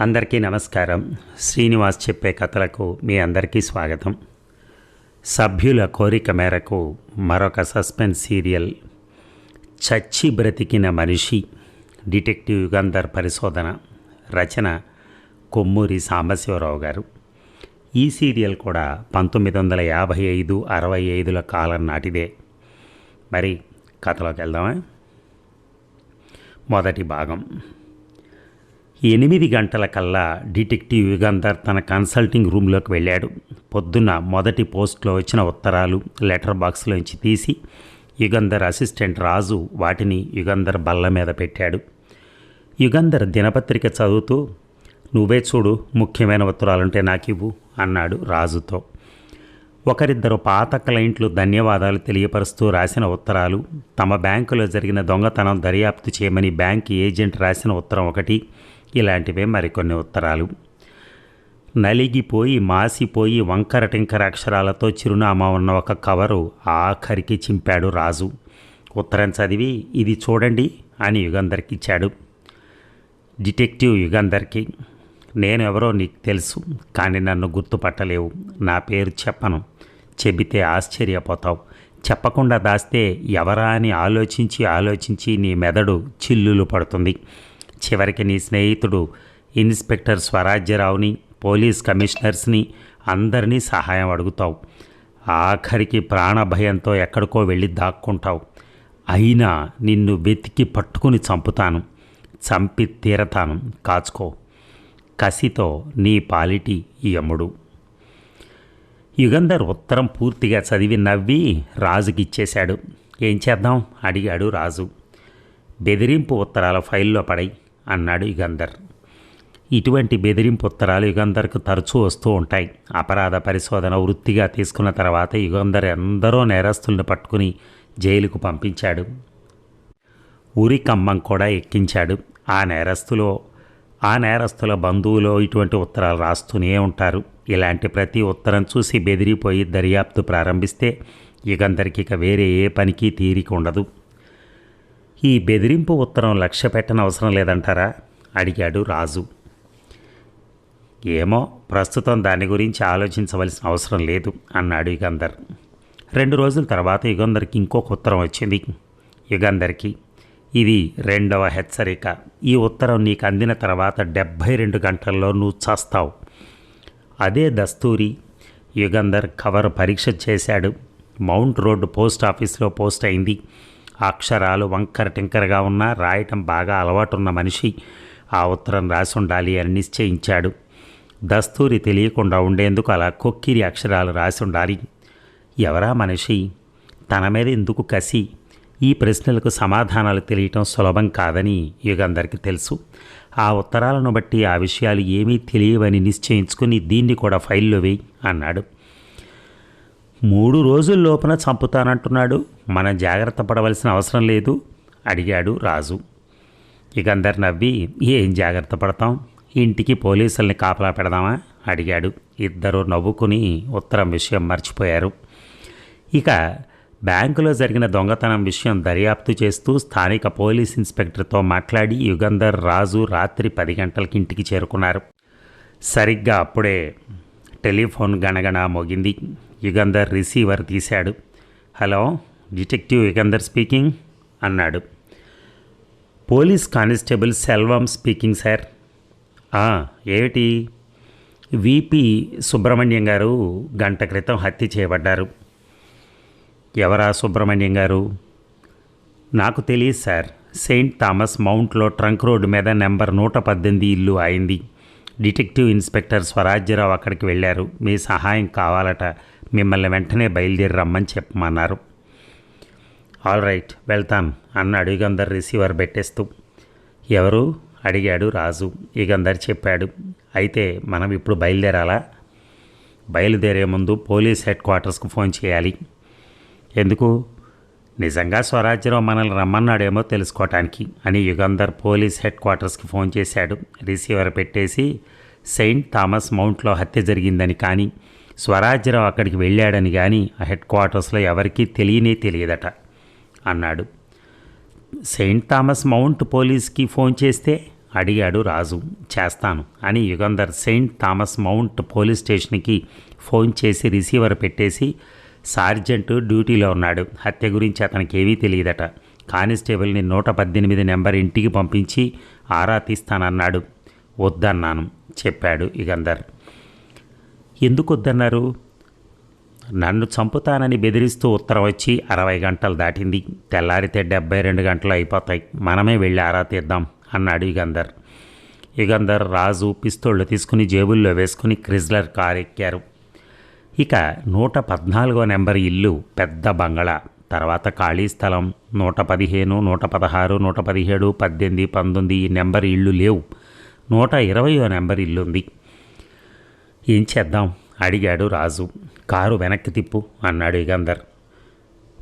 అందరికీ నమస్కారం. శ్రీనివాస్ చెప్పే కథలకు మీ అందరికీ స్వాగతం. సభ్యుల కోరిక మేరకు మరొక సస్పెన్స్ సీరియల్ చచ్చి బ్రతికిన మనిషి డిటెక్టివ్ యుగంధర్ పరిశోధన రచన కొమ్మూరి సాంబశివరావు గారు. ఈ సీరియల్ కూడా పంతొమ్మిది వందల యాభై ఐదు అరవై ఐదుల కాలం నాటిదే. మరి కథలోకి వెళ్దామా? మొదటి భాగం. ఎనిమిది గంటల కల్లా డిటెక్టివ్ యుగంధర్ తన కన్సల్టింగ్ రూమ్లోకి వెళ్ళాడు. పొద్దున్న మొదటి పోస్ట్లో వచ్చిన ఉత్తరాలు లెటర్ బాక్స్లోంచి తీసి యుగంధర్ అసిస్టెంట్ రాజు వాటిని యుగంధర్ బల్ల మీద పెట్టాడు. యుగంధర్ దినపత్రిక చదువుతూ నువ్వే చూడు ముఖ్యమైన ఉత్తరాలుంటే నాకివ్వు అన్నాడు రాజుతో. ఒకరిద్దరు పాత క్లయింట్లు ధన్యవాదాలు తెలియపరుస్తూ రాసిన ఉత్తరాలు తమ బ్యాంకులో జరిగిన దొంగతనం దర్యాప్తు చేయమని బ్యాంక్ ఏజెంట్ రాసిన ఉత్తరం ఒకటి ఇలాంటివే మరికొన్ని ఉత్తరాలు. నలిగిపోయి మాసిపోయి వంకర టింకర అక్షరాలతో చిరునామా ఉన్న ఒక కవరు ఆఖరికి చింపాడు రాజు. ఉత్తరం చదివి ఇది చూడండి అని యుగంధర్కి ఇచ్చాడు. డిటెక్టివ్ యుగంధర్కి నేను ఎవరో నీకు తెలుసు కానీ నన్ను గుర్తుపట్టలేవు. నా పేరు చెప్పను. చెబితే ఆశ్చర్యపోతావు. చెప్పకుండా దాస్తే ఎవరా అని ఆలోచించి ఆలోచించి నీ మెదడు చిల్లులు పడుతుంది. చివరికి నీ స్నేహితుడు ఇన్స్పెక్టర్ స్వరాజ్యరావుని పోలీస్ కమిషనర్స్ని అందరినీ సహాయం అడుగుతావు. ఆఖరికి ప్రాణభయంతో ఎక్కడికో వెళ్ళి దాక్కుంటావు. అయినా నిన్ను వెతికి పట్టుకుని చంపుతాను. చంపి తీరతాను. కాచుకో. కసితో నీ పాలిటి యముడు. యుగంధర్ ఉత్తరం పూర్తిగా చదివి నవ్వి రాజుకిచ్చేశాడు ఏం చేద్దాం? అడిగాడు రాజు. బెదిరింపు ఉత్తరాల ఫైల్లో పడై అన్నాడు యుగంధర్. ఇటువంటి బెదిరింపు ఉత్తరాలు యుగంధర్కు తరచూ వస్తూ ఉంటాయి. అపరాధ పరిశోధన వృత్తిగా తీసుకున్న తర్వాత యుగంధర్ ఎందరో నేరస్తుల్ని పట్టుకుని జైలుకు పంపించాడు. ఊరి కమ్మం కూడా ఎక్కించాడు. ఆ నేరస్తులో ఆ నేరస్తుల బంధువులో ఇటువంటి ఉత్తరాలు రాస్తూనే ఉంటారు. ఇలాంటి ప్రతి ఉత్తరం చూసి బెదిరిపోయి దర్యాప్తు ప్రారంభిస్తే యుగంధర్కి ఇక వేరే ఏ పనికి తీరిక ఉండదు. ఈ బెదిరింపు ఉత్తరం లక్ష్య పెట్టనవసరం అవసరం లేదంటారా? అడిగాడు రాజు. ఏమో ప్రస్తుతం దాని గురించి ఆలోచించవలసిన అవసరం లేదు అన్నాడు యుగంధర్. రెండు రోజుల తర్వాత యుగంధర్కి ఇంకొక ఉత్తరం వచ్చింది. యుగంధర్కి ఇది రెండవ హెచ్చరిక. ఈ ఉత్తరం నీకు అందిన తర్వాత డెబ్భై రెండు గంటల్లో నువ్వు చస్తావు. అదే దస్తూరి యుగంధర్ కవర్ పరీక్ష చేశాడు. మౌంట్ రోడ్డు పోస్ట్ ఆఫీస్లో పోస్ట్ అయింది. అక్షరాలు వంకర టింకరగా ఉన్నా రాయటం బాగా అలవాటున్న మనిషి. ఆ ఉత్తరం రాసుండాలి అని నిశ్చయించాడు. దస్తూరి తెలియకుండా ఉండేందుకు అలా కొక్కిరి అక్షరాలు రాసి ఉండాలి ఎవరా మనిషి? తన మీద ఎందుకు కసి? ఈ ప్రశ్నలకు సమాధానాలు తెలియటం సులభం కాదని యుగందరికీ తెలుసు. ఆ ఉత్తరాలను బట్టి ఆ విషయాలు ఏమీ తెలియవని నిశ్చయించుకుని దీన్ని కూడా ఫైల్లో వేయి అన్నాడు. మూడు రోజుల లోపల చంపుతానంటున్నాడు. మనం జాగ్రత్త పడవలసిన అవసరం లేదు అడిగాడు రాజు. యుగంధర్ నవ్వి ఏం జాగ్రత్త పడతాం? ఇంటికి పోలీసుల్ని కాపలా పెడదామా? అడిగాడు. ఇద్దరు నవ్వుకుని ఉత్తరం విషయం మర్చిపోయారు. ఇక బ్యాంకులో జరిగిన దొంగతనం విషయం దర్యాప్తు చేస్తూ స్థానిక పోలీస్ ఇన్స్పెక్టర్తో మాట్లాడి యుగంధర్ రాజు రాత్రి పది గంటలకి ఇంటికి చేరుకున్నారు. సరిగ్గా అప్పుడే టెలిఫోన్ గణగణ మోగింది. యుగంధర్ రిసీవర్ తీశాడు. హలో డిటెక్టివ్ యుగంధర్ స్పీకింగ్ అన్నాడు. Police constable Selvam speaking sir. ఏమిటి? విపి సుబ్రహ్మణ్యం గారు గంట క్రితం హత్య చేయబడ్డారు. ఎవరా సుబ్రహ్మణ్యం గారు? నాకు తెలియదు సార్. సెయింట్ థామస్ మౌంట్లో ట్రంక్ రోడ్డు మీద నెంబర్ నూట పద్దెనిమిది ఇల్లు అయింది డిటెక్టివ్ ఇన్స్పెక్టర్ స్వరాజ్యరావు అక్కడికి వెళ్ళారు. మీ సహాయం కావాలట. మిమ్మల్ని వెంటనే బయలుదేరి రమ్మని చెప్పమన్నారు. ఆల్ రైట్ వెళ్తాను అన్నాడు యుగంధర్ రిసీవర్ పెట్టేస్తూ ఎవరు? అడిగాడు రాజు. యుగంధర్ చెప్పాడు. అయితే మనం ఇప్పుడు బయలుదేరాలా? బయలుదేరే ముందు పోలీస్ హెడ్ క్వార్టర్స్కు ఫోన్ చేయాలి. ఎందుకు? నిజంగా స్వరాజ్యరావు మనల్ని రమ్మన్నాడేమో తెలుసుకోవటానికి అని యుగంధర్ పోలీస్ హెడ్ క్వార్టర్స్కి ఫోన్ చేశాడు. రిసీవర్ పెట్టేసి సెయింట్ థామస్ మౌంట్లో హత్య జరిగిందని కానీ స్వరాజ్యరావు అక్కడికి వెళ్ళాడని కానీ ఆ హెడ్ క్వార్టర్స్లో ఎవరికీ తెలియనే తెలియదట అన్నాడు. సెయింట్ థామస్ మౌంట్ పోలీస్కి ఫోన్ చేస్తే అడిగాడు రాజు. చేస్తాను అని Yugandhar Saint Thomas Mount police స్టేషన్కి ఫోన్ చేసి రిసీవర్ పెట్టేసి సార్జెంట్ డ్యూటీలో ఉన్నాడు. హత్య గురించి అతనికి ఏమీ తెలియదట. కానిస్టేబుల్ని నూట పద్దెనిమిది నెంబర్ ఇంటికి పంపించి ఆరా తీస్తానన్నాడు. వద్దన్నాను చెప్పాడు యుగంధర్. ఎందుకొద్దన్నారు? నన్ను చంపుతానని బెదిరిస్తూ ఉత్తరం వచ్చి అరవై గంటలు దాటింది. తెల్లారితే డెబ్బై రెండు గంటలు అయిపోతాయి. మనమే వెళ్ళి ఆరా తీద్దాం అన్నాడు యుగంధర్. యుగంధర్ రాజు పిస్తోళ్ళు తీసుకుని జేబుల్లో వేసుకుని క్రిజ్లర్ కారు ఎక్కారు ఇక నూట పద్నాలుగో నెంబర్ ఇల్లు పెద్ద బంగళా. తర్వాత ఖాళీ స్థలం. నూట పదిహేను నూట పదహారు నూట పదిహేడు పద్దెనిమిది పంతొమ్మిది నెంబర్ ఇళ్ళు లేవు. నూట ఇరవయో నెంబర్ ఇల్లు ఉంది ఏం చేద్దాం? అడిగాడు రాజు. కారు వెనక్కి తిప్పు అన్నాడు యుగంధర్.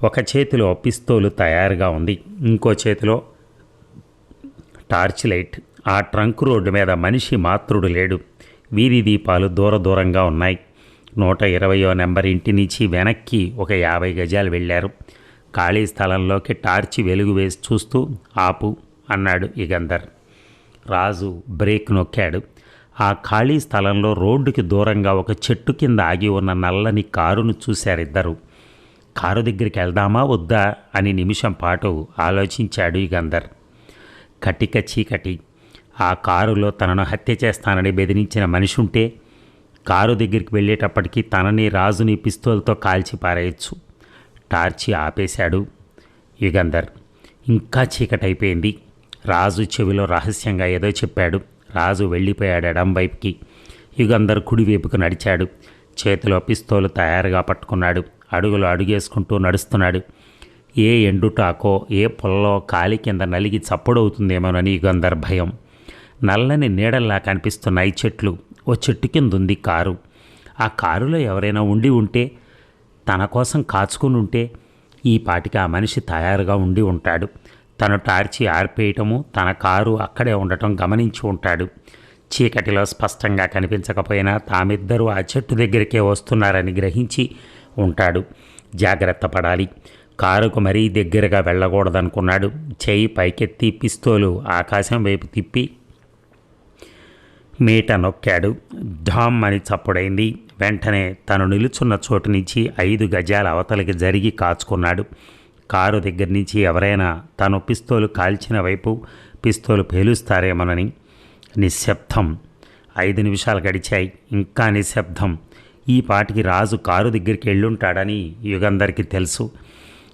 ఒక చేతిలో పిస్తోలు తయారుగా ఉంది. ఇంకో చేతిలో టార్చ్ లైట్ ఆ ట్రంక్ రోడ్డు మీద మనిషి మాత్రుడు లేడు. వీధి దీపాలు దూర దూరంగా ఉన్నాయి. నూట ఇరవయో నెంబర్ ఇంటి నుంచి వెనక్కి ఒక యాభై గజాలు వెళ్ళారు. ఖాళీ స్థలంలోకి టార్చి వెలుగు వేసి చూస్తూ ఆపు అన్నాడు యుగంధర్. రాజు బ్రేక్ నొక్కాడు. ఆ ఖాళీ స్థలంలో రోడ్డుకి దూరంగా ఒక చెట్టు కింద ఆగి ఉన్న నల్లని కారును చూశారిద్దరు. కారు దగ్గరికి వెళ్దామా వద్దా అని నిమిషం పాటు ఆలోచించాడు యుగంధర్ కటిక చీకటి. ఆ కారులో తనను హత్య చేస్తానని బెదిరించిన మనిషి ఉంటే కారు దగ్గరికి వెళ్ళేటప్పటికీ తనని రాజుని పిస్తోల్తో కాల్చి పారేయచ్చు. టార్చి ఆపేశాడు యుగంధర్. ఇంకా చీకటైపోయింది. రాజు చెవిలో రహస్యంగా ఏదో చెప్పాడు. రాజు వెళ్ళిపోయాడు ఎడం వైపుకి. యుగంధర్ కుడివైపుకు నడిచాడు. చేతిలో పిస్తోలు తయారుగా పట్టుకున్నాడు. అడుగులు అడుగేసుకుంటూ నడుస్తున్నాడు. ఏ ఎండుటాకో ఏ పొలలో కాలి కింద నలిగి చప్పుడవుతుందేమోనని యుగంధర్ భయం. నల్లని నీడల్లా కనిపిస్తున్నాయి చెట్లు. ఓ చెట్టు కింద ఉంది కారు. ఆ కారులో ఎవరైనా ఉండి ఉంటే తన కోసం కాచుకుని ఉంటే ఈ పాటికి ఆ మనిషి తయారుగా ఉండి ఉంటాడు. తను టార్చి ఆర్పేయటము తన కారు అక్కడే ఉండటం గమనించి ఉంటాడు. చీకటిలో స్పష్టంగా కనిపించకపోయినా తామిద్దరూ ఆ చెట్టు దగ్గరికే వస్తున్నారని గ్రహించి ఉంటాడు. జాగ్రత్త పడాలి. కారుకు మరీ దగ్గరగా వెళ్ళకూడదనుకున్నాడు. చేయి పైకెత్తి పిస్తోలు ఆకాశం వైపు తిప్పి మీట నొక్కాడు. ఢామ్ అని చప్పుడైంది. వెంటనే తను నిలుచున్న చోటు నుంచి ఐదు గజాల అవతలికి జరిగి కాచుకున్నాడు. కారు దగ్గర నుంచి ఎవరైనా తను పిస్తోలు కాల్చిన వైపు పిస్తోలు పేలుస్తారేమోనని నిశ్శబ్దం. ఐదు నిమిషాలు గడిచాయి. ఇంకా నిశ్శబ్దం. ఈ పాటికి రాజు కారు దగ్గరికి వెళ్ళుంటాడని యుగందరికీ తెలుసు.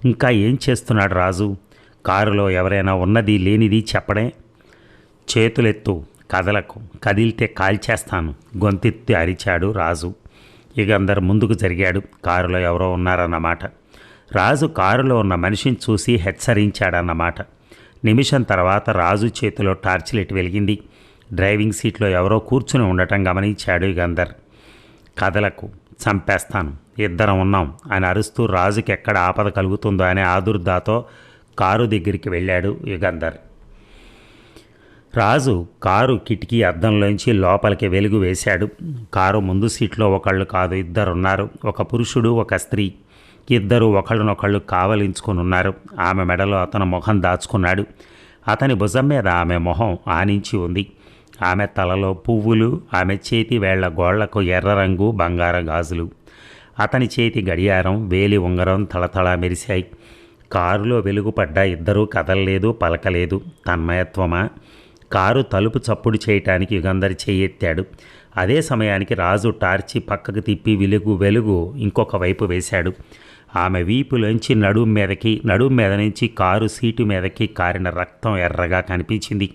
ఇంకా ఏం చేస్తున్నాడు రాజు? కారులో ఎవరైనా ఉన్నది లేనిది చెప్పడే? చేతులెత్తు కదలకు కదిలితే కాల్చేస్తాను. గొంతెత్తి అరిచాడు రాజు. యుగంధర్ ముందుకు జరిగాడు. కారులో ఎవరో ఉన్నారన్నమాట. రాజు కారులో ఉన్న మనిషిని చూసి హెచ్చరించాడన్నమాట. నిమిషం తర్వాత రాజు చేతిలో టార్చ్ లైట్ వెలిగింది. డ్రైవింగ్ సీట్లో ఎవరో కూర్చుని ఉండటం గమనించాడు యుగంధర్ కథలకు చంపేస్తాను ఇద్దరం ఉన్నాం అని అరుస్తూ రాజుకి ఎక్కడ ఆపద కలుగుతుందో అనే ఆదుర్దాతో కారు దగ్గరికి వెళ్ళాడు యుగంధర్ రాజు కారు కిటికీ అద్దంలోంచి లోపలికి వెలుగు వేశాడు. కారు ముందు సీట్లో ఒకళ్ళు కాదు ఇద్దరున్నారు. ఒక పురుషుడు ఒక స్త్రీ. ఇద్దరు ఒకళ్ళనొకళ్ళు కావలించుకొని ఉన్నారు ఆమె మెడలో అతను మొహం దాచుకున్నాడు. అతని భుజం మీద ఆమె మొహం ఆనించి ఉంది. ఆమె తలలో పువ్వులు ఆమె చేతి వేళ్ళ గోళ్ళకు ఎర్ర రంగు బంగారం గాజులు. అతని చేతి గడియారం వేలి ఉంగరం తళతళ మెరిశాయి. కారులో వెలుగుపడ్డ ఇద్దరూ కదలలేదు పలకలేదు. తన్మయత్వమా? కారు తలుపు చప్పుడు చేయటానికి యుగంధర్ చేయెత్తాడు. అదే సమయానికి రాజు టార్చి పక్కకు తిప్పి వెలుగు వెలుగు ఇంకొక వైపు వేశాడు. ఆమె వీపులోంచి నడుం మీదకి నడుం మీద నుంచి కారు సీటు మీదకి కారిన రక్తం ఎర్రగా కనిపించింది.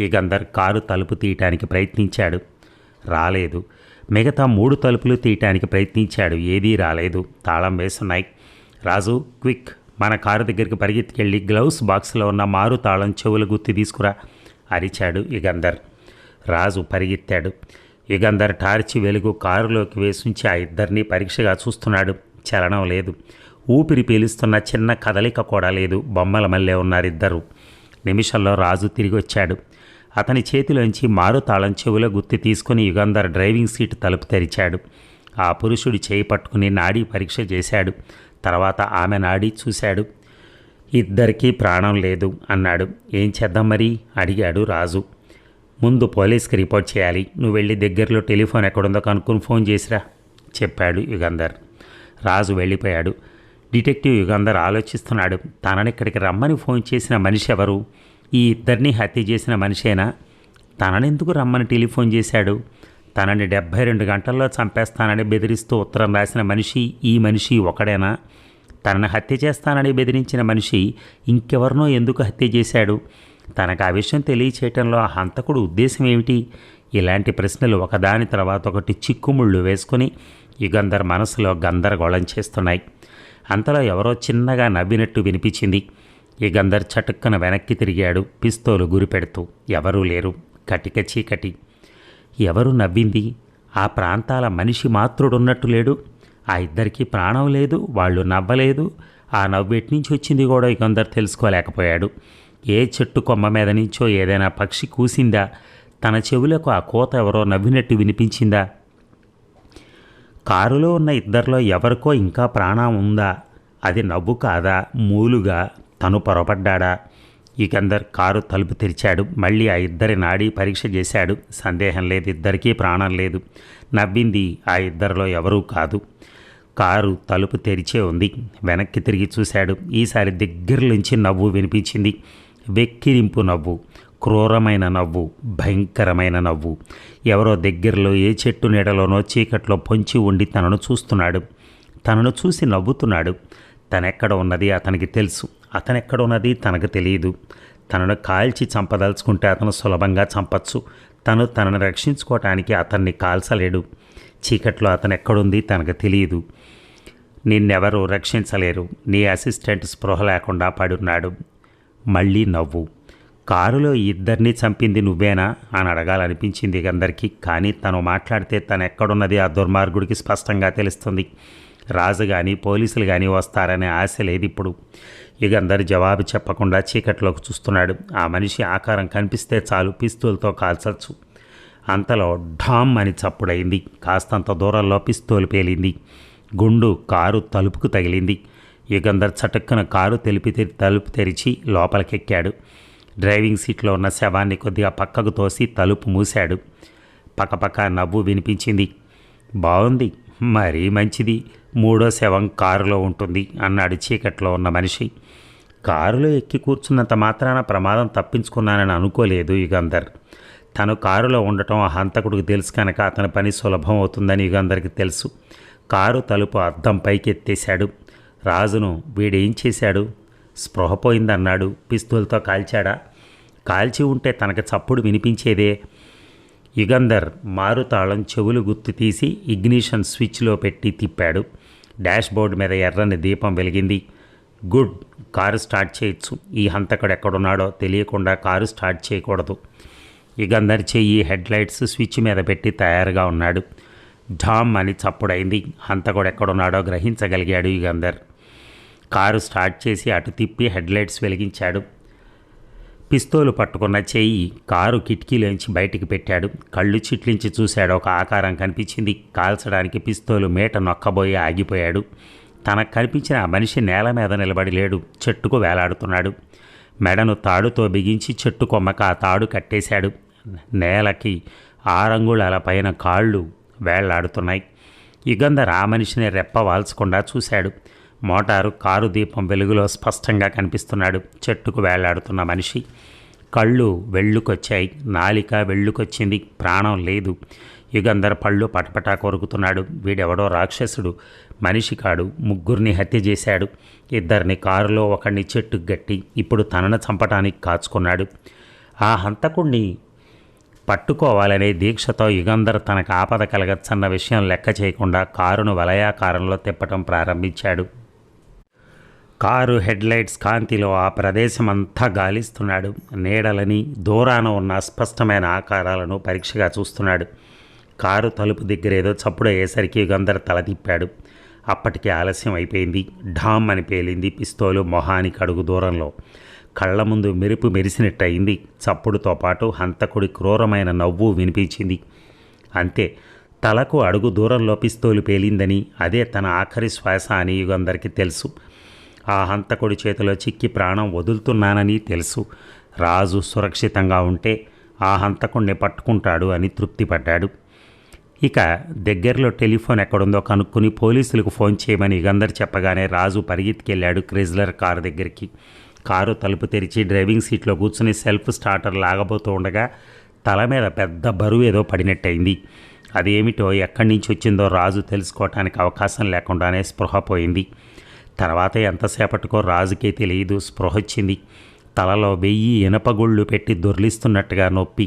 యుగంధర్ కారు తలుపు తీయటానికి ప్రయత్నించాడు. రాలేదు. మిగతా మూడు తలుపులు తీయటానికి ప్రయత్నించాడు. ఏదీ రాలేదు. తాళం వేసున్నాయి. రాజు క్విక్! మన కారు దగ్గరికి పరిగెత్తుకెళ్ళి గ్లౌస్ బాక్స్లో ఉన్న మారు తాళం చెవుల గుత్తి తీసుకురా అరిచాడు యుగంధర్ రాజు పరిగెత్తాడు. యుగంధర్ టార్చి వెలుగు కారులోకి వేసుంచి ఆ ఇద్దరిని పరీక్షగా చూస్తున్నాడు. చలనం లేదు. ఊపిరి పీలుస్తున్న చిన్న కదలిక కూడా లేదు. బొమ్మల మల్లె ఉన్నారిద్దరు. నిమిషంలో రాజు తిరిగి వచ్చాడు. అతని చేతిలోంచి మారుతాళం చెవుల గుత్తి తీసుకుని యుగంధర్ డ్రైవింగ్ సీట్ తలుపు తెరిచాడు. ఆ పురుషుడి చేయి పట్టుకుని నాడీ పరీక్ష చేశాడు. తర్వాత ఆమె నాడీ చూశాడు. ఇద్దరికీ ప్రాణం లేదు అన్నాడు. ఏం చేద్దాం మరి? అడిగాడు రాజు. ముందు పోలీస్కి రిపోర్ట్ చేయాలి. నువ్వు వెళ్ళి దగ్గరలో టెలిఫోన్ ఎక్కడుందో కనుక్కొని ఫోన్ చేసిరా చెప్పాడు యుగంధర్. రాజు వెళ్ళిపోయాడు. డిటెక్టివ్ యుగంధర్ ఆలోచిస్తున్నాడు. తనని ఇక్కడికి రమ్మని ఫోన్ చేసిన మనిషి ఎవరు? ఈ ఇద్దరిని హత్య చేసిన మనిషేనా? తననెందుకు రమ్మని టెలిఫోన్ చేశాడు? తనని డెబ్భై రెండు గంటల్లో చంపేస్తానని బెదిరిస్తూ ఉత్తరం రాసిన మనిషి ఈ మనిషి ఒకడేనా? తనని హత్య చేస్తానని బెదిరించిన మనిషి ఇంకెవరినో ఎందుకు హత్య చేశాడు? తనకు ఆ విషయం తెలియచేయటంలో ఆ హంతకుడు ఉద్దేశం ఏమిటి? ఇలాంటి ప్రశ్నలు ఒకదాని తర్వాత ఒకటి చిక్కుముళ్ళు వేసుకొని యుగంధర్ మనసులో గందరగోళం చేస్తున్నాయి. అంతలో ఎవరో చిన్నగా నవ్వినట్టు వినిపించింది. యుగంధర్ చటుక్కన వెనక్కి తిరిగాడు పిస్తోలు గురిపెడుతూ. ఎవరూ లేరు. కటిక చీకటి. ఎవరు నవ్వింది? ఆ ప్రాంతాల మనిషి మాత్రుడున్నట్టు లేడు. ఆ ఇద్దరికీ ప్రాణం లేదు వాళ్ళు నవ్వలేదు. ఆ నవ్వెటి నుంచి వచ్చింది కూడా యుగంధర్ తెలుసుకోలేకపోయాడు. ఏ చెట్టు కొమ్మ మీద నుంచో ఏదైనా పక్షి కూసిందా? తన చెవులకు ఆ కోత ఎవరో నవ్వినట్టు వినిపించిందా? కారులో ఉన్న ఇద్దరిలో ఎవరికో ఇంకా ప్రాణం ఉందా? అది నవ్వు కాదా? మూలుగా? తను పొరపడ్డాడా? ఇకందర్ కారు తలుపు తెరిచాడు. మళ్ళీ ఆ ఇద్దరి నాడి పరీక్ష చేశాడు. సందేహం లేదు. ఇద్దరికీ ప్రాణం లేదు. నవ్వింది. ఆ ఇద్దరిలో ఎవరూ కాదు. కారు తలుపు తెరిచే ఉంది. వెనక్కి తిరిగి చూశాడు. ఈసారి దగ్గర నుంచి నవ్వు వినిపించింది. వెక్కిరింపు నవ్వు. క్రూరమైన నవ్వు భయంకరమైన నవ్వు. ఎవరో దగ్గరలో ఏ చెట్టు నీడలోనో చీకట్లో పొంచి ఉండి తనను చూస్తున్నాడు. తనను చూసి నవ్వుతున్నాడు. తనెక్కడ ఉన్నది అతనికి తెలుసు. అతనెక్కడ ఉన్నది తనకు తెలియదు. తనను కాల్చి చంపదలుచుకుంటే అతను సులభంగా చంపచ్చు. తను తనను రక్షించుకోవటానికి అతన్ని కాల్చలేడు. చీకట్లో అతను ఎక్కడుంది తనకు తెలియదు. నిన్నెవరూ రక్షించలేరు. నీ అసిస్టెంట్ స్పృహ లేకుండా పడున్నాడు. మళ్ళీ నవ్వు. కారులో ఇద్దరిని చంపింది నువ్వేనా? అని అడగాలనిపించింది అందరికీ. కానీ తను మాట్లాడితే తను ఎక్కడున్నది ఆ దుర్మార్గుడికి స్పష్టంగా తెలుస్తుంది. రాజు కానీ పోలీసులు కానీ వస్తారనే ఆశ లేదు ఇప్పుడు. ఇగందరి జవాబు చెప్పకుండా చీకట్లోకి చూస్తున్నాడు. ఆ మనిషి ఆకారం కనిపిస్తే చాలు పిస్తూల్తో కాల్చచ్చు. అంతలో ఢామ్ అని చప్పుడైంది కాస్తంత దూరంలో పిస్తూలు పేలింది. గుండు కారు తలుపుకు తగిలింది. యుగంధర్ చటుక్కున కారు తెలిపి తెరి- తలుపు తెరిచి లోపలికెక్కాడు. డ్రైవింగ్ సీట్లో ఉన్న శవాన్ని కొద్దిగా పక్కకు తోసి తలుపు మూశాడు. పక్కపక్క నవ్వు వినిపించింది. బాగుంది మరీ మంచిది. మూడో శవం కారులో ఉంటుంది అన్నాడు చీకట్లో ఉన్న మనిషి. కారులో ఎక్కి కూర్చున్నంత మాత్రాన ప్రమాదం తప్పించుకున్నానని అనుకోలేదు యుగంధర్. తను కారులో ఉండటం ఆ హంతకుడికి తెలుసు కనుక అతని పని సులభం అవుతుందని యుగంధర్కి తెలుసు. కారు తలుపు అద్దం పైకెత్తేశాడు. రాజును వీడేం చేశాడు? స్పృహపోయిందన్నాడు పిస్తూల్తో కాల్చాడా? కాల్చి ఉంటే తనకు చప్పుడు వినిపించేదే. యుగంధర్ మారుతాళం చెవులు గుర్తు తీసి ఇగ్నిషన్ స్విచ్లో పెట్టి తిప్పాడు. డాష్బోర్డ్ మీద ఎర్రని దీపం వెలిగింది. గుడ్ కారు స్టార్ట్ చేయొచ్చు. ఈ హంతకుడు ఎక్కడున్నాడో తెలియకుండా కారు స్టార్ట్ చేయకూడదు. యుగంధర్ చెయ్యి హెడ్ లైట్స్ స్విచ్ మీద పెట్టి తయారుగా ఉన్నాడు. ఢామ్ అని చప్పుడైంది. హంతకుడు ఎక్కడున్నాడో గ్రహించగలిగాడు యుగంధర్. కారు స్టార్ట్ చేసి అటు తిప్పి హెడ్ లైట్స్ వెలిగించాడు. పిస్తోలు పట్టుకున్న చెయ్యి కారు కిటికీలోంచి బయటికి పెట్టాడు. కళ్ళు చిట్లించి చూశాడు. ఒక ఆకారం కనిపించింది. కాల్చడానికి పిస్తోలు మేట నొక్కబోయి ఆగిపోయాడు. తనకు కనిపించిన ఆ మనిషి నేల మీద నిలబడి లేడు. చెట్టుకు వేలాడుతున్నాడు. మెడను తాడుతో బిగించి చెట్టు కొమ్మక ఆ తాడు కట్టేశాడు. నేలకి ఆరంగుళాల పైన కాళ్ళు వేళ్ళాడుతున్నాయి. యుగంధర్ ఆ మనిషిని రెప్ప వాల్చకుండా చూశాడు. మోటారు కారు దీపం వెలుగులో స్పష్టంగా కనిపిస్తున్నాడు. చెట్టుకు వేలాడుతున్న మనిషి. కళ్ళు వెళ్ళుకొచ్చాయి నాలిక వెళ్ళుకొచ్చింది ప్రాణం లేదు. యుగంధర్ పళ్ళు పటపటా కొరుకుతున్నాడు. వీడెవడో రాక్షసుడు. మనిషి కాడు. ముగ్గురిని హత్య చేశాడు. ఇద్దరిని కారులో ఒకడిని చెట్టుకు గట్టి ఇప్పుడు తనను చంపటానికి కాచుకున్నాడు. ఆ హంతకుణ్ణి పట్టుకోవాలనే దీక్షతో యుగంధర్ తనకు ఆపద కలగచ్చన్న విషయం లెక్క చేయకుండా కారును వలయాకారంలో తిప్పటం ప్రారంభించాడు. కారు హెడ్లైట్స్ కాంతిలో ఆ ప్రదేశం అంతా గాలిస్తున్నాడు. నీడలని దూరాన ఉన్న అస్పష్టమైన ఆకారాలను పరీక్షగా చూస్తున్నాడు. కారు తలుపు దగ్గర ఏదో చప్పుడు అయ్యేసరికి యుగంధర్ తల తిప్పాడు. అప్పటికి ఆలస్యం అయిపోయింది. ఢామ్ అని పేలింది పిస్తోలు మొహానికి అడుగు దూరంలో. కళ్ళ ముందు మెరుపు మెరిసినట్టు అయింది చప్పుడుతో పాటు హంతకుడి క్రూరమైన నవ్వు వినిపించింది. అంతే తలకు అడుగు దూరంలో పిస్తోలు పేలిందని అదే తన ఆఖరి శ్వాస అని యుగంధర్కి తెలుసు. ఆ హంతకుడి చేతిలో చిక్కి ప్రాణం వదులుతున్నానని తెలుసు. రాజు సురక్షితంగా ఉంటే ఆ హంతకుణ్ణి పట్టుకుంటాడు అని తృప్తిపడ్డాడు. ఇక దగ్గరలో టెలిఫోన్ ఎక్కడుందో కనుక్కుని పోలీసులకు ఫోన్ చేయమని యుగంధర్ చెప్పగానే రాజు పరిగెత్తికెళ్ళాడు క్రిజ్లర్ కారు దగ్గరికి. కారు తలుపు తెరిచి డ్రైవింగ్ సీట్లో కూర్చుని సెల్ఫ్ స్టార్టర్ లాగబోతూ ఉండగా తల మీద పెద్ద బరువు ఏదో పడినట్టయింది. అదేమిటో ఎక్కడి నుంచి వచ్చిందో రాజు తెలుసుకోవటానికి అవకాశం లేకుండానే స్పృహ పోయింది. తర్వాత ఎంతసేపటికో రాజుకే తెలియదు స్పృహ వచ్చింది. తలలో వెయ్యి ఇనపగుళ్ళు పెట్టి దొర్లిస్తున్నట్టుగా నొప్పి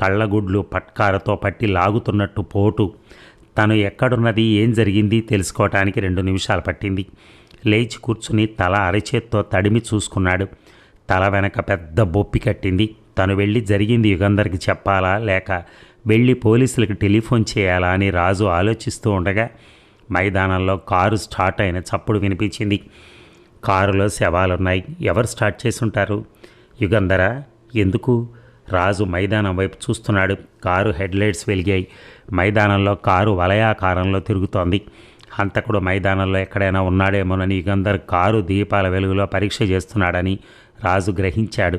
కళ్ళగుడ్లు పట్కారతో పట్టి లాగుతున్నట్టు పోటు. తను ఎక్కడున్నది ఏం జరిగింది తెలుసుకోవటానికి రెండు నిమిషాలు పట్టింది. లేచి కూర్చుని తల అరచేత్తో తడిమి చూసుకున్నాడు. తల వెనక పెద్ద బొప్పి కట్టింది. తను వెళ్ళి జరిగింది యుగంధర్కి చెప్పాలా లేక వెళ్ళి పోలీసులకు టెలిఫోన్ చేయాలా అని రాజు ఆలోచిస్తూ ఉండగా మైదానంలో కారు స్టార్ట్ అయిన చప్పుడు వినిపించింది. కారులో శవాలున్నాయి. ఎవరు స్టార్ట్ చేసి ఉంటారు యుగంధర ఎందుకు? రాజు మైదానం వైపు చూస్తున్నాడు. కారు హెడ్లైట్స్ వెలిగాయి. మైదానంలో కారు వలయాకారంలో తిరుగుతోంది. హంతకుడు మైదానంలో ఎక్కడైనా ఉన్నాడేమోనని యుగంధర్ కారు దీపాల వెలుగులో పరీక్ష చేస్తున్నాడని రాజు గ్రహించాడు.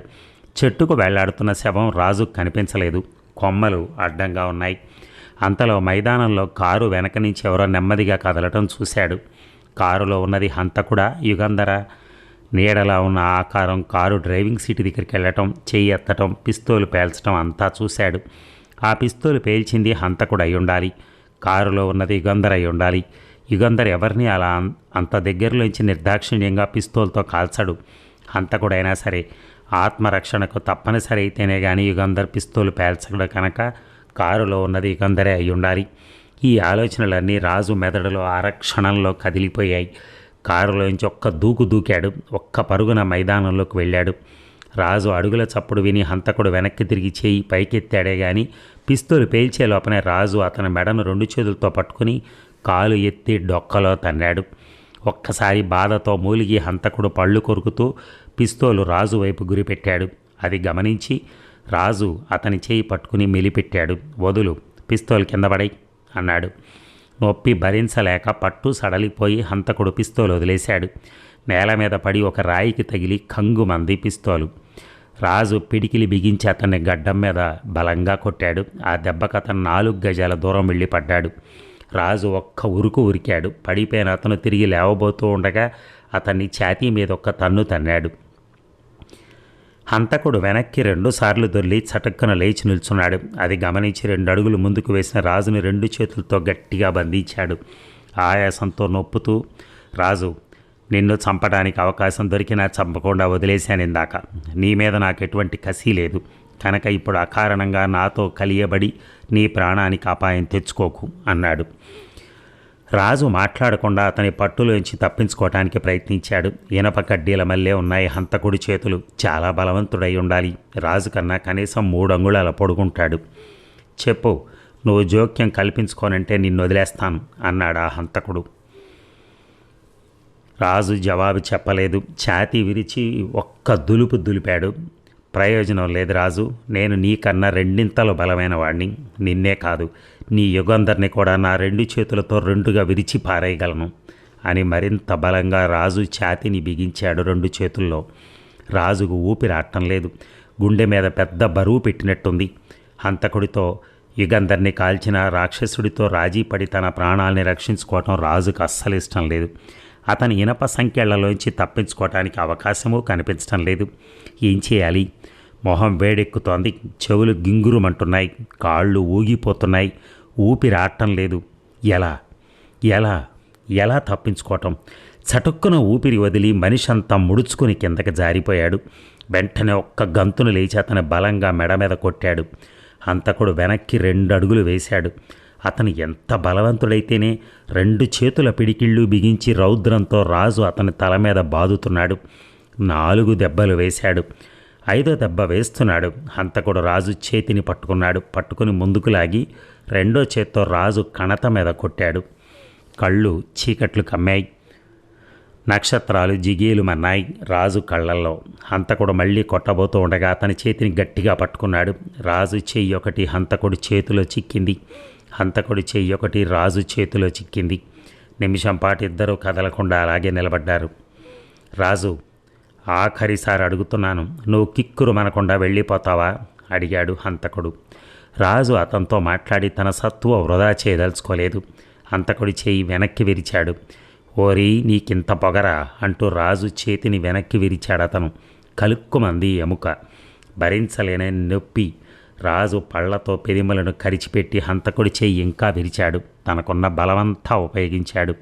చెట్టుకు వెళ్ళాడుతున్న శవం రాజు కనిపించలేదు. కొమ్మలు అడ్డంగా ఉన్నాయి. అంతలో మైదానంలో కారు వెనక నుంచి ఎవరో నెమ్మదిగా కదలటం చూశాడు. కారులో ఉన్నది హంతకుడా యుగంధర. నీడలా ఉన్న ఆకారం కారు డ్రైవింగ్ సీటు దగ్గరికి వెళ్ళటం చెయ్యి ఎత్తటం పిస్తోలు పేల్చడం అంతా చూశాడు. ఆ పిస్తోలు పేల్చింది హంతకుడు అయి ఉండాలి. కారులో ఉన్నది యుగంధర్ అయి ఉండాలి. యుగంధర్ ఎవరిని అలా అంత దగ్గరలోంచి నిర్దాక్షిణ్యంగా పిస్తోల్తో కాల్చడు. హంతకుడైనా సరే ఆత్మరక్షణకు తప్పనిసరి అయితేనే కానీ యుగంధర్ పిస్తోలు పేల్చడు కనుక కారులో ఉన్నది కొందరే అయి ఉండాలి ఈ ఆలోచనలన్నీ రాజు మెదడులో ఆరక్షణంలో కదిలిపోయాయి. కారులోంచి ఒక్క దూకు దూకాడు. ఒక్క పరుగున మైదానంలోకి వెళ్ళాడు. రాజు అడుగుల చప్పుడు విని హంతకుడు వెనక్కి తిరిగి చేయి పైకెత్తాడే గాని పిస్తూలు పేల్చే లోపనే రాజు అతని మెడను రెండు చేతులతో పట్టుకుని కాలు ఎత్తి డొక్కలో తన్నాడు. ఒక్కసారి బాధతో మూలిగి హంతకుడు పళ్ళు కొరుకుతూ పిస్తోలు రాజు వైపు గురిపెట్టాడు. అది గమనించి రాజు అతని చేయి పట్టుకుని మెలిపెట్టాడు. వదులు పిస్తోల్ కింద పడై అన్నాడు. నొప్పి భరించలేక పట్టు సడలిపోయి హంతకుడు పిస్తోలు వదిలేశాడు. నేల మీద పడి ఒక రాయికి తగిలి కంగుమంది పిస్తోలు. రాజు పిడికిలి బిగించి అతన్ని గడ్డం మీద బలంగా కొట్టాడు. ఆ దెబ్బకు అతను నాలుగు గజాల దూరం వెళ్ళి పడ్డాడు రాజు ఒక్క ఉరుకు ఉరికాడు. పడిపోయిన అతను తిరిగి లేవబోతూ ఉండగా అతన్ని ఛాతీ మీద ఒక్క తన్ను తన్నాడు. హంతకుడు వెనక్కి రెండుసార్లు దొర్లి చటక్కన లేచి నిల్చున్నాడు. అది గమనించి రెండు అడుగులు ముందుకు వేసిన రాజుని రెండు చేతులతో గట్టిగా బంధించాడు. ఆయాసంతో నొప్పుతూ రాజు నిన్ను చంపడానికి అవకాశం దొరికినా చంపకుండా వదిలేశాను ఇందాక. నీ మీద నాకు ఎటువంటి కసి లేదు. కనుక ఇప్పుడు అకారణంగా నాతో కలియబడి నీ ప్రాణానికి అపాయం తెచ్చుకోకు అన్నాడు. రాజు మాట్లాడకుండా అతని పట్టులోంచి తప్పించుకోవటానికి ప్రయత్నించాడు. ఇనప కడ్డీల మల్లే ఉన్నాయి హంతకుడి చేతులు. చాలా బలవంతుడై ఉండాలి. రాజు కన్నా కనీసం మూడు అంగుళాల పొడుగుంటాడు. చెప్పు నువ్వు జోక్యం కల్పించుకోనంటే నిన్ను వదిలేస్తాను అన్నాడు ఆ హంతకుడు. రాజు జవాబు చెప్పలేదు. ఛాతీ విరిచి ఒక్క దులుపు దులిపాడు. ప్రయోజనం లేదు రాజు నేను నీకన్నా రెండింతలు బలమైన వాడిని నిన్నే కాదు నీ యుగంధర్ని కూడా నా రెండు చేతులతో రెండుగా విరిచి పారేయగలను. అని మరింత బలంగా రాజు ఛాతిని బిగించాడు రెండు చేతుల్లో. రాజుకు ఊపిరాటం లేదు. గుండె మీద పెద్ద బరువు పెట్టినట్టుంది. హంతకుడితో యుగంధర్ని కాల్చిన రాక్షసుడితో రాజీ పడి తన ప్రాణాల్ని రక్షించుకోవటం రాజుకు అస్సలు ఇష్టం లేదు. అతని ఇనప సంఖ్యలలోంచి తప్పించుకోవటానికి అవకాశమూ కనిపించడం లేదు. ఏం చేయాలి? మొహం వేడెక్కుతోంది. చెవులు గింగురుమంటున్నాయి. కాళ్ళు ఊగిపోతున్నాయి. ఊపిరాటం లేదు. ఎలా? ఎలా? ఎలా తప్పించుకోవటం? చటుక్కున ఊపిరి వదిలి మనిషి అంతా ముడుచుకుని కిందకి జారిపోయాడు. వెంటనే ఒక్క గంతును లేచి అతను బలంగా మెడ మీద కొట్టాడు. హంతకుడు వెనక్కి రెండు అడుగులు వేశాడు. అతను ఎంత బలవంతుడైతేనే రెండు చేతుల పిడికిళ్ళు బిగించి రౌద్రంతో రాజు అతని తల మీద బాదుతున్నాడు. నాలుగు దెబ్బలు వేశాడు. ఐదో దెబ్బ వేస్తున్నాడు. హంతకుడు రాజు చేతిని పట్టుకున్నాడు. పట్టుకుని ముందుకు లాగి రెండో చేత్తో రాజు కణత మీద కొట్టాడు. కళ్ళు చీకట్లు కమ్మాయి. నక్షత్రాలు జిగీలు మన్నాయి. రాజు కళ్ళల్లో హంతకుడు మళ్ళీ కొట్టబోతూ ఉండగా అతని చేతిని గట్టిగా పట్టుకున్నాడు. రాజు చెయ్యి ఒకటి హంతకుడు చేతిలో చిక్కింది. హంతకుడి చెయ్యి ఒకటి రాజు చేతిలో చిక్కింది. నిమిషం పాటు ఇద్దరూ కదలకుండా అలాగే నిలబడ్డారు. రాజు ఆఖరిసారి అడుగుతున్నాను. నువ్వు కిక్కురు మనకుండా వెళ్ళిపోతావా? అడిగాడు హంతకుడు. రాజు అతనితో మాట్లాడి తన సత్వ వృధా చేయదలుచుకోలేదు. హంతకుడి చేయి వెనక్కి విరిచాడు. ఓరి నీకింత పొగరా అంటూ రాజు చేతిని వెనక్కి విరిచాడు అతను కలుక్కుమంది ఎముక. భరించలేని నొప్పి. రాజు పళ్ళతో పెరిమలను కరిచిపెట్టి హంతకుడి చేయి ఇంకా విరిచాడు. తనకున్న బలమంతా ఉపయోగించాడు.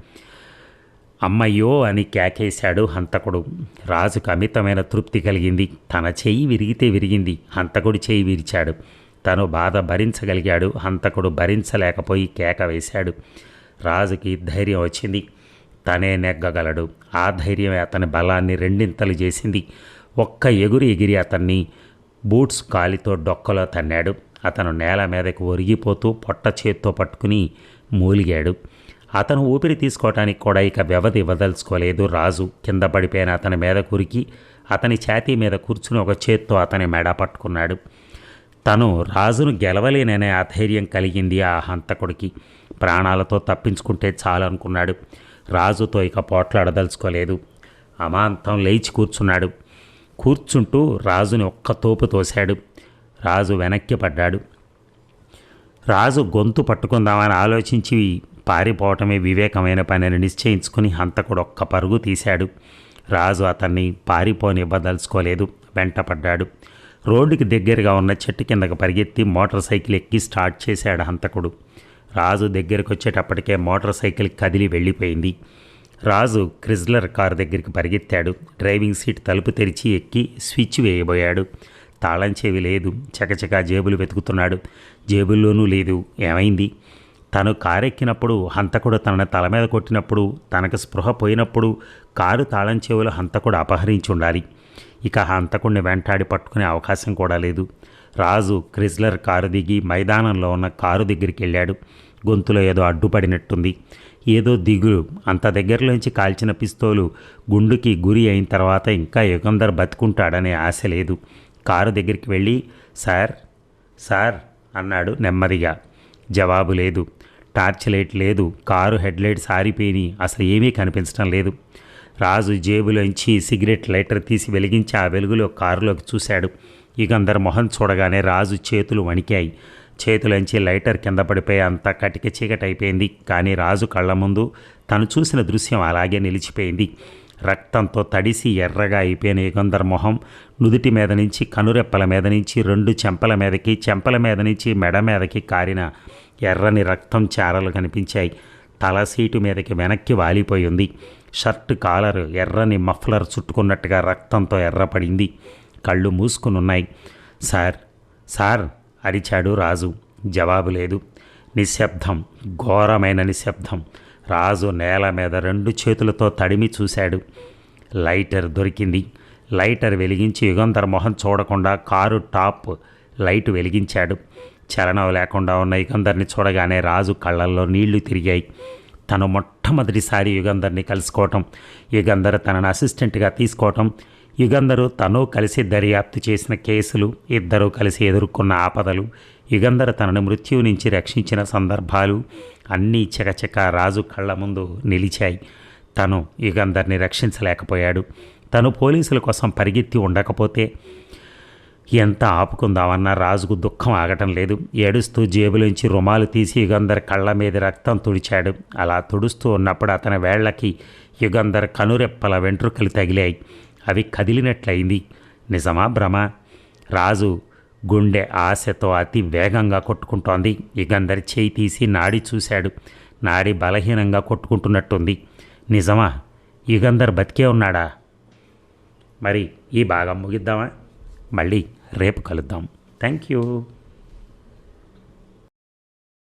అమ్మయ్యో అని కేకేశాడు హంతకుడు. రాజుకు అమితమైన తృప్తి కలిగింది. తన చెయ్యి విరిగితే విరిగింది. హంతకుడి చెయ్యి విరిచాడు. తను బాధ భరించగలిగాడు. హంతకుడు భరించలేకపోయి కేక వేశాడు. రాజుకి ధైర్యం వచ్చింది. తనే నెగ్గగలడు. ఆ ధైర్యమే అతని బలాన్ని రెండింతలు చేసింది. ఒక్క ఎగురు ఎగిరి అతన్ని బూట్స్ కాలితో డొక్కలో తన్నాడు. అతను నేల మీదకు ఒరిగిపోతూ పొట్ట చేత్తో పట్టుకుని మూలిగాడు. అతను ఊపిరి తీసుకోవటానికి కూడా ఇక వ్యవధి వదలుచుకోలేదు. రాజు కింద పడిపోయిన అతని మీద కురికి అతని ఛాతీ మీద కూర్చుని ఒక చేత్తో అతని మెడ పట్టుకున్నాడు. తను రాజును గెలవలేననే అధైర్యం కలిగింది ఆ హంతకుడికి. ప్రాణాలతో తప్పించుకుంటే చాలనుకున్నాడు. రాజుతో ఇక పోట్లాడదలుచుకోలేదు. అమాంతం లేచి కూర్చున్నాడు. కూర్చుంటూ రాజుని ఒక్క తోపు తోశాడు. రాజు వెనక్కి పడ్డాడు. రాజు గొంతు పట్టుకుందామని ఆలోచించి పారిపోవటమే వివేకమైన పనిని నిశ్చయించుకుని హంతకుడు ఒక్క పరుగు తీశాడు. రాజు అతన్ని పారిపోనివ్వదలుచుకోలేదు. వెంటపడ్డాడు. రోడ్డుకి దగ్గరగా ఉన్న చెట్టు కిందకు పరిగెత్తి మోటార్ సైకిల్ ఎక్కి స్టార్ట్ చేశాడు హంతకుడు. రాజు దగ్గరికి వచ్చేటప్పటికే మోటార్ సైకిల్ కదిలి వెళ్ళిపోయింది. రాజు క్రిజ్లర్ కారు దగ్గరికి పరిగెత్తాడు. డ్రైవింగ్ సీట్ తలుపు తెరిచి ఎక్కి స్విచ్ వేయబోయాడు. తాళం చెవి లేదు. చకచకా జేబులు వెతుకుతున్నాడు. జేబుల్లోనూ లేదు. ఏమైంది? తను కారెక్కినప్పుడు హంతకుడు తనని తల మీద కొట్టినప్పుడు తనకు స్పృహ పోయినప్పుడు కారు తాళం చెవులు హంతకుడు అపహరించి ఉండాలి. ఇక హంతకుణ్ణి వెంటాడి పట్టుకునే అవకాశం కూడా లేదు. రాజు క్రిజ్లర్ కారు దిగి మైదానంలో ఉన్న కారు దగ్గరికి వెళ్ళాడు. గొంతులో ఏదో అడ్డుపడినట్టుంది. ఏదో దిగులు. అంత దగ్గరలోంచి కాల్చిన పిస్తోలు గుండుకి గురి అయిన తర్వాత ఇంకా యుగంధర్ బతుకుంటాడనే ఆశ లేదు. కారు దగ్గరికి వెళ్ళి సార్ సార్ అన్నాడు నెమ్మదిగా. జవాబు లేదు. టార్చ్ లైట్ లేదు. కారు హెడ్లైట్ ఆరిపోయి అసలు ఏమీ కనిపించడం లేదు. రాజు జేబులోంచి సిగరెట్ లైటర్ తీసి వెలిగించి ఆ వెలుగులో కారులోకి చూశాడు. యుగంధర్ మొహం చూడగానే రాజు చేతులు వణికాయి. చేతులంచి లైటర్ కింద పడిపోయి అంతా కటిక చీకటైపోయింది అయిపోయింది. కానీ రాజు కళ్ళ ముందు తను చూసిన దృశ్యం అలాగే నిలిచిపోయింది. రక్తంతో తడిసి ఎర్రగా అయిపోయిన యుగంధర్ మొహం నుదుటి మీద నుంచి కనురెప్పల మీద నుంచి రెండు చెంపల మీదకి చెంపల మీద నుంచి మెడ మీదకి కారిన ఎర్రని రక్తం చారలు కనిపించాయి. తల సీటు మీదకి వెనక్కి వాలిపోయి ఉంది షర్ట్ కాలర్ ఎర్రని మఫ్లర్ చుట్టుకున్నట్టుగా రక్తంతో ఎర్రపడింది. కళ్ళు మూసుకునున్నాయి. సార్ సార్ అరిచాడు రాజు. జవాబు లేదు. నిశ్శబ్దం ఘోరమైన నిశ్శబ్దం. రాజు నేల మీద రెండు చేతులతో తడిమి చూశాడు. లైటర్ దొరికింది. లైటర్ వెలిగించి యుగంధర్ మొహం చూడకుండా కారు టాప్ లైట్ వెలిగించాడు. చలనం లేకుండా ఉన్న యుగంధర్ని చూడగానే రాజు కళ్ళల్లో నీళ్ళు తిరిగాయి. తను మొట్టమొదటిసారి యుగంధర్ని కలుసుకోవటం. యుగంధర్ తనను అసిస్టెంట్గా తీసుకోవటం. యుగంధరు తను కలిసి దర్యాప్తు చేసిన కేసులు ఇద్దరూ కలిసి ఎదుర్కొన్న ఆపదలు యుగంధర్ తనను మృత్యువు నుంచి రక్షించిన సందర్భాలు అన్నీ చకచక రాజు కళ్ళ ముందు నిలిచాయి. తను యుగంధర్ని రక్షించలేకపోయాడు. తను పోలీసుల కోసం పరిగెత్తి ఉండకపోతే ఎంత ఆపుకుందామన్నా రాజుకు దుఃఖం ఆగటం లేదు. ఏడుస్తూ జేబులోంచి రుమాలు తీసి యుగంధర్ కళ్ళ మీద రక్తం తుడిచాడు. అలా తుడుస్తూ ఉన్నప్పుడు అతని వేళ్ళకి యుగంధర్ కనురెప్పల వెంట్రుకలు తగిలాయి. అవి కదిలినట్లయింది. నిజమా భ్రమ? రాజు గుండె ఆశతో అతి వేగంగా కొట్టుకుంటోంది. యుగంధర్ చేయి తీసి నాడి చూశాడు. నాడి బలహీనంగా కొట్టుకుంటున్నట్టుంది. నిజమా? యుగంధర్ బతికే ఉన్నాడా? మరి ఈ భాగం ముగిద్దామా? మళ్ళీ రేపు కలుద్దాం. Thank you.